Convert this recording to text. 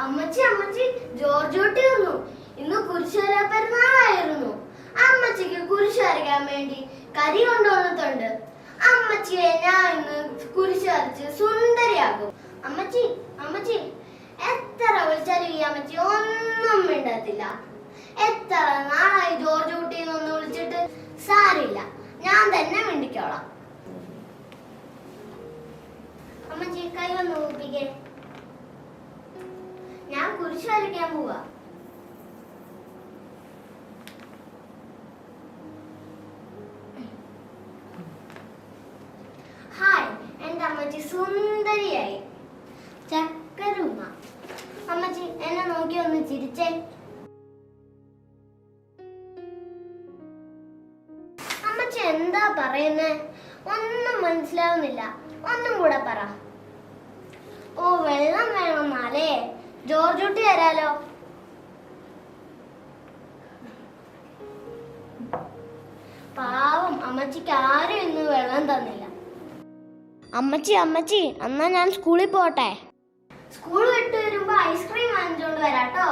അമ്മച്ചി അമ്മച്ചി ജോർജോട്ടി വന്നു. ഇന്ന് കുരിശുവര പെരുന്നാളായിരുന്നു. അമ്മച്ചിക്ക് കുരിശുവരയ്ക്കാൻ വേണ്ടി കരി കൊണ്ടുവന്നിട്ടുണ്ട്. അമ്മച്ചിയെ ഞാൻ ഇന്ന് കുരിശുവരച്ച് സുന്ദരിയാകും അമ്മച്ചി അമ്മച്ചി എത്ര വിളിച്ചാലും ഈ അമ്മച്ചി ഒന്നും മിണ്ടത്തില്ല. എത്ര നാളായി ജോർജ് കുട്ടിന്ന് ഒന്ന് വിളിച്ചിട്ട് സാരില്ല. ഞാൻ തന്നെ മിണ്ടിക്കോളാം. അമ്മച്ചി കൈ ഒന്ന് ഊപ്പിക്കേ കുരിശ് വരയ്ക്കാൻ പോവാ. ഹായ് എന്റെ അമ്മച്ചി സുന്ദരിയായി. ചക്കരുമ്മ. അമ്മച്ചി എന്നെ നോക്കി ഒന്ന് ചിരിച്ചേ. അമ്മച്ചി എന്താ പറയുന്നേ? ഒന്നും മനസ്സിലാവുന്നില്ല. ഒന്നും കൂടെ പറ. ജോർജ് കുട്ടി തരാലോ പാവം അമ്മച്ചിക്ക് ആരും ഇന്ന് വെള്ളം തന്നില്ല. അമ്മച്ചി അമ്മച്ചി എന്നാ ഞാൻ സ്കൂളിൽ പോട്ടെ? സ്കൂൾ വിട്ട് വരുമ്പോ ഐസ്ക്രീം വാങ്ങിച്ചോണ്ട് വരാട്ടോ.